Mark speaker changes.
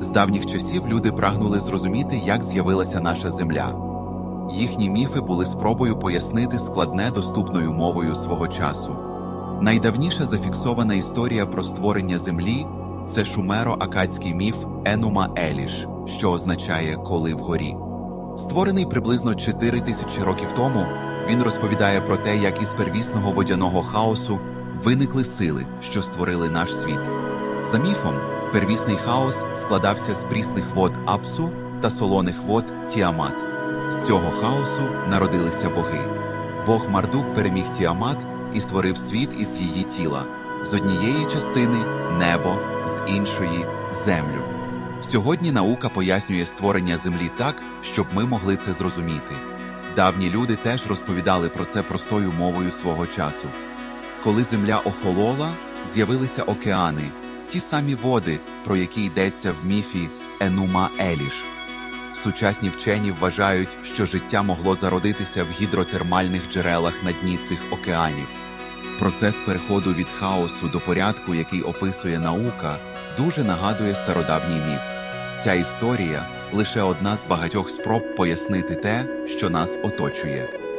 Speaker 1: З давніх часів люди прагнули зрозуміти, як з'явилася наша земля. Їхні міфи були спробою пояснити складне доступною мовою свого часу. Найдавніша зафіксована історія про створення землі це шумеро-акадський міф Енума Еліш, що означає коли вгорі. Створений приблизно 4 тисячі років тому, він розповідає про те, як із первісного водяного хаосу виникли сили, що створили наш світ. За міфом, первісний хаос складався з прісних вод Апсу та солоних вод Тіамат. З цього хаосу народилися боги. Бог Мардук переміг Тіамат і створив світ із її тіла, з однієї частини небо, з іншої землю. Сьогодні наука пояснює створення землі так, щоб ми могли це зрозуміти. Давні люди теж розповідали про це простою мовою свого часу. Коли земля охолола, з'явилися океани, ті самі води, про які йдеться в міфі Енума Еліш. Сучасні вчені вважають, що життя могло зародитися в гідротермальних джерелах на дні цих океанів. Процес переходу від хаосу до порядку, який описує наука, дуже нагадує стародавній міф. Ця історія лише одна з багатьох спроб пояснити те, що нас оточує.